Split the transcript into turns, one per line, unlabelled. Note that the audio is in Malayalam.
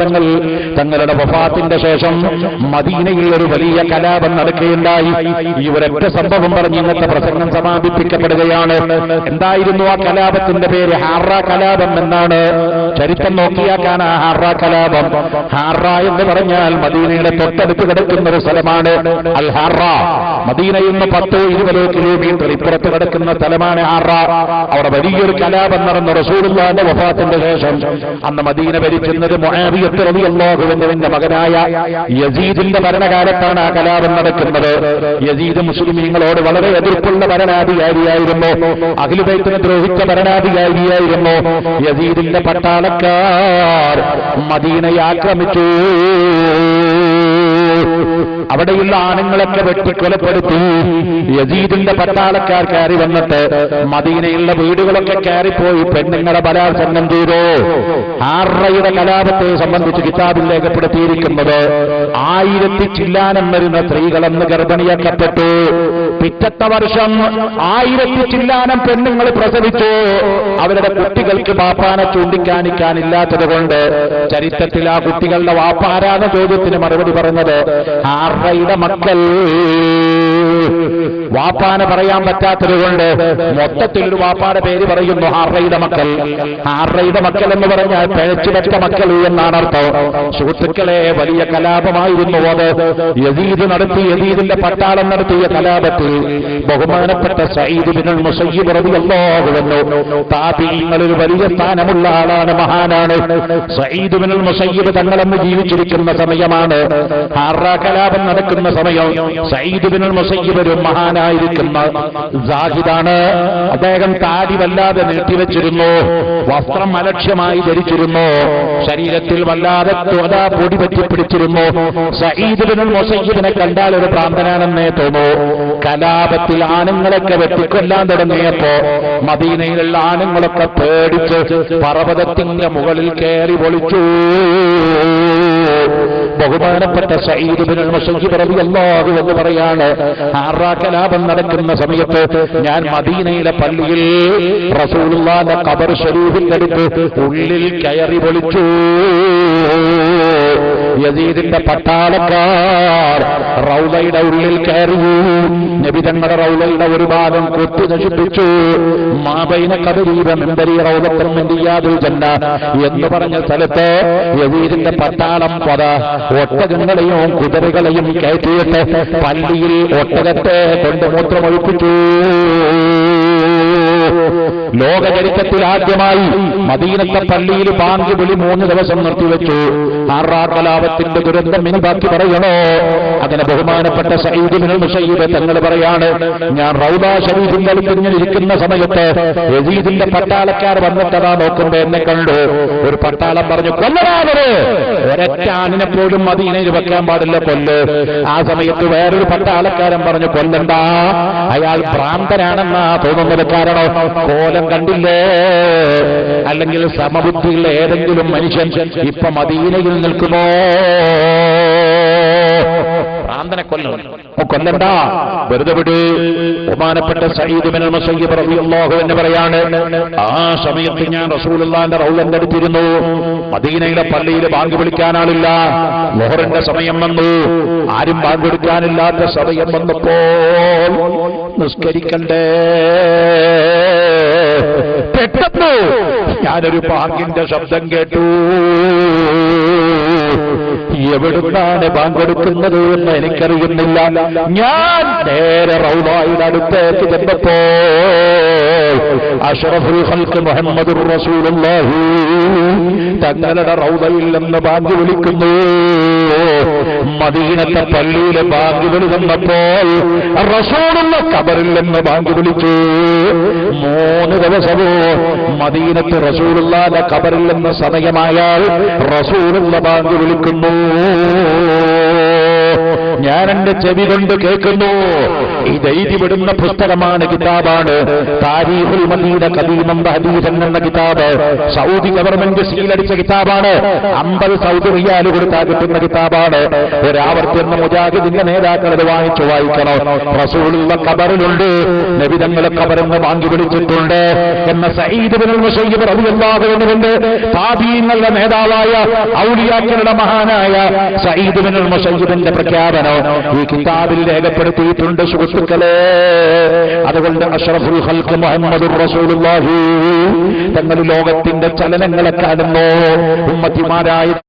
തങ്ങൾ തങ്ങളുടെ വഫാത്തിന്റെ ശേഷം മദീനയിൽ ഒരു വലിയ കലാപം നടക്കുകയുണ്ടായി. ഈ ഒരൊറ്റ സംഭവം പറഞ്ഞ് ഇന്നത്തെ പ്രസംഗം സമാപിപ്പിക്കപ്പെടുകയാണ്. എന്തായിരുന്നു ആ കലാപത്തിന്റെ പേര്? ഹാറ കലാപം എന്നാണ്. ചരിത്രം നോക്കിയാക്കാൻ ആ ഹാറ കലാപം. ഹാറ എന്ന് പറഞ്ഞാൽ മദീനയുടെ തൊട്ടടുത്ത് കിടക്കുന്ന ഒരു സ്ഥലമാണ് അൽ ഹാറ മദീനയിൽ നിന്ന് പത്തോ ഇരുപതോ കിലോമീറ്റർ ഇപ്പുറത്ത് കിടക്കുന്ന സ്ഥലമാണ് ഹാറ. അവിടെ വലിയൊരു കലാപം നടന്ന റസൂലുള്ളാന്റെ വഫാത്തിന്റെ ശേഷം. അന്ന് മദീന ഭരിക്കുന്നത് റളിയല്ലാഹുവിന്റെ മകനായ യസീദിന്റെ ഭരണകാലത്താണ് ആ കലാപം നടക്കുന്നത്. യസീദ് മുസ്ലിമീങ്ങളോട് വളരെ എതിർപ്പുള്ള ഭരണാധികാരിയായിരുന്നു. അഖിലുബൈത്തിനെ ദ്രോഹിച്ച ഭരണാധികാരിയായിരുന്നു. യസീദിന്റെ പട്ടാളക്കാർ മദീനയെ ആക്രമിച്ചു. അവിടെയുള്ള ആണുങ്ങളൊക്കെ വെട്ടിക്കൊലപ്പെടുത്തി. യസീദിന്റെ പട്ടാളക്കാർ കയറി വന്നിട്ട് മദീനയുള്ള വീടുകളൊക്കെ കയറിപ്പോയി. പെണ്ണുങ്ങളെ ബലാത്സംഗം ചെയ്തു? ആറയുടെ കലാപത്തെ സംബന്ധിച്ച് കിതാബിൽ രേഖപ്പെടുത്തിയിരിക്കുന്നത് ആയിരത്തി ചില്ലാനം വരുന്ന സ്ത്രീകളെന്ന് ഗർഭിണിയാക്കപ്പെട്ടു. പിറ്റത്തെ വർഷം ആയിരത്തി ചില്ലാനം പെണ്ണുങ്ങൾ പ്രസവിച്ചു. അവരുടെ കുട്ടികൾക്ക് വാപ്പാനെ ചൂണ്ടിക്കാണിക്കാനില്ലാത്തത് കൊണ്ട് ചരിത്രത്തിൽ ആ കുട്ടികളുടെ വാപ്പാരാന്ന ചോദ്യത്തിന് മറുപടി പറഞ്ഞത്. ആറയുടെ മക്കൾ വാപ്പാനെ പറയാൻ പറ്റാത്തത് കൊണ്ട് മൊത്തത്തിൽ ഒരു വാപ്പാടെ പേര് പറയുന്നു ഹാർറയുടെ മക്കൾ ഹാർറയുടെ മക്കൾ എന്ന് പറഞ്ഞാൽ പിഴച്ചുപറ്റ മക്കൾ എന്നാണ് അർത്ഥം. സുഹൃത്തുക്കളെ വലിയ കലാപമായിരുന്നു അത്. യസീദ് നടത്തി യസീദിന്റെ പട്ടാളം നടത്തിയ കലാപത്തിൽ ബഹുമാനപ്പെട്ട സയ്യിദ് ബിനുൽ മുസയ്യിബ് വലിയ സ്ഥാനമുള്ള ആളാണ് മഹാനാണ്. സയ്യിദ് ബിനുൽ മുസയ്യിബ് തങ്ങളെന്ന് ജീവിച്ചിരിക്കുന്ന സമയമാണ്. ഹാറ കലാപം നടക്കുന്ന സമയം സയ്യിദ് ബിനുൽ മുസയ്യിബ് ഒരു മഹാനായിരിക്കുന്ന സാഹിദാണ്. അദ്ദേഹം താടി വല്ലാതെ നീട്ടിവെച്ചിരുന്നു. വസ്ത്രം അലക്ഷ്യമായി ധരിച്ചിരുന്നു. ശരീരത്തിൽ വല്ലാതെ ത്വത പൊടി പറ്റിപ്പിടിച്ചിരുന്നു. പിടിച്ചിരുന്നു മൊസീദിനെ കണ്ടാൽ ഒരു പ്രാന്തനാണെന്നേ തോന്നൂ. കലാപത്തിൽ ആണുങ്ങളൊക്കെ വെട്ടിക്കൊല്ലാൻ തുടങ്ങിയപ്പോ മദീനയിലുള്ള ആണുങ്ങളൊക്കെ പേടിച്ച് പർവതത്തിന്റെ മുകളിൽ കയറി പൊളിച്ചു. ബഹുമാനപ്പെട്ട എന്ന് പറയാണ് കലാപം നടക്കുന്ന സമയത്ത് ഞാൻ മദീനയിലെ പള്ളിയിൽ റസൂലുള്ളാന്റെ കബർ ഷരീഫിന്റെ അടുത്ത് ഉള്ളിൽ കയറി പൊളിച്ചു. യസീദിന്റെ പട്ടാളക്കാർ റൗലയുടെ ഉള്ളിൽ കയറി നബിതങ്ങളുടെ റൗലയുടെ ഒരു ഭാഗം കൊത്തി നശിപ്പിച്ചു. മാബൈന കബരീബ മെമ്പരി റൗലത്തമ്മന്തിയാതുൽ ജന്ന എന്ന് പറഞ്ഞ സ്ഥലത്ത് യസീദിന്റെ പട്ടാളം പത ഒട്ടകങ്ങളെയും കുതിരകളെയും കയറ്റിയിട്ട് പള്ളിയിൽ ഒട്ടകത്തെ കൊണ്ട് മൂത്രമൊഴിപ്പിച്ചു. ലോകചരിത്രത്തിൽ ആദ്യമായി മദീനത്തെ പള്ളിയിൽ ബാങ്ക് മൂന്ന് ദിവസം നിർത്തിവെച്ചു. ആറാ കലാപത്തിന്റെ ദുരന്തം ഇനി ബാക്കി പറയണോ? അതിന് ബഹുമാനപ്പെട്ട സയ്യിദിനുൽ മുസയ്യിബ് തങ്ങൾ പറയാണ് ഞാൻ റൗദ ഷരീഫിന്റെ തിരിഞ്ഞിരിക്കുന്ന സമയത്ത് യസീദിന്റെ പട്ടാളക്കാർ വന്നിട്ടതാ നോക്കുമ്പോ എന്നെ കണ്ടു. ഒരു പട്ടാളം പറഞ്ഞു കൊല്ലരാവര് ഒരൊറ്റ ആണിനെ പോലും മദീനയിൽ വെക്കാൻ പാടില്ല കൊല്ല്. ആ സമയത്ത് വേറൊരു പട്ടാളക്കാരൻ പറഞ്ഞു കൊല്ലണ്ട അയാൾ ഭ്രാന്തനാണെന്നാ തോന്നുന്നത് കാരണം കോലം കണ്ടില്ലേ? അല്ലെങ്കിൽ സമബുദ്ധിയുള്ള ഏതെങ്കിലും മനുഷ്യൻ ഇപ്പൊ മദീനയിൽ നിൽക്കുമോ? ഭ്രാന്തനെ കൊല്ലണം കൊല്ലണ്ട. വെറുതെ വിട്. ബഹുമാനപ്പെട്ട സയ്യിദ് ബിൻ മുസയ്യിബ് പറയാണ് ആ സമയത്ത് ഞാൻ റസൂലുള്ളാന്റെ റൗലന്റെ അടുത്തിരുന്നു മദീനയിലെ പള്ളിയിൽ ബാങ്ക് വിളിക്കാൻ ആളില്ല. ലോഹറിന്റെ സമയം വന്നു. ആരും ബാങ്ക് വിളിക്കാനില്ലാത്ത സമയം വന്നപ്പോൾ നിസ്കരിക്കണ്ടേ. പെട്ടെന്ന് ഞാനൊരു ബാങ്കിന്റെ ശബ്ദം കേട്ടു. എവിടുന്നാണ് പങ്കെടുക്കുന്നത് കൊടുക്കുന്നത് എന്ന് എനിക്കറിയുന്നില്ല. ഞാൻ നേരെ റൗബായുടെ അടുത്തേക്ക് ചെന്നപ്പോ അഷറഫുൽ ഹൽക്ക് മുഹമ്മദ് തങ്ങളുടെ റൗലയിൽ നിന്ന് ബാങ്ക് വിളിക്കുന്നു. മദീനത്തെ പള്ളിയിലെ ബാങ്ക് വിളി റസൂലുള്ള കബറിൽ നിന്ന് ബാങ്ക് വിളിച്ചു. മൂന്ന് ദിവസവും മദീനത്ത് റസൂലുള്ളാന്റെ കബറിൽ സമയമായാൽ റസൂലുള്ള ബാങ്ക് വിളിക്കുന്നു. ഞാൻ എന്റെ ചെവി കൊണ്ട് കേൾക്കുന്നു. എഴുതിവിടുന്ന പുസ്തകമാണ് കിതാബാണ്. താരീഖുൽ മദീന കദീമം ഹദീസൻ എന്ന കിതാബ്. സൗദി ഗവൺമെന്റ് സീലടിച്ച കിതാബാണ്. അമ്പത് സൗദി റിയാൽ കൊടുത്താൽ കിട്ടുന്ന കിതാബാണ്. ഒരാവർത്തി എന്ന മുജാഹിദിന്റെ നേതാക്കൾ അത് വാങ്ങിച്ചു വായിക്കണം. റസൂലുള്ള കബറിലുണ്ട് നബിതങ്ങളെ കബറെന്ന് വാങ്ങി വിളിച്ചിട്ടുണ്ട്. എന്ന സയ്യിദ് ബിൻ താബീങ്ങളുടെ നേതാവായ ഔലിയാക്കളുടെ മഹാനായ സയ്യിദ് ബിൻ മുസയ്യിബിന്റെ പ്രഖ്യാപനം ഈ കിതാബിൽ രേഖപ്പെടുത്തിയിട്ടുണ്ട് സുഹൃത്തുക്കളെ. അതുകൊണ്ട് അഷറഫുൽ ഹൽക്ക് മുഹമ്മദ് റസൂലുള്ളാഹി. തങ്ങൾ ലോകത്തിന്റെ ചലനങ്ങളെ കാണുന്നു. ഉമ്മത്തിമാരായ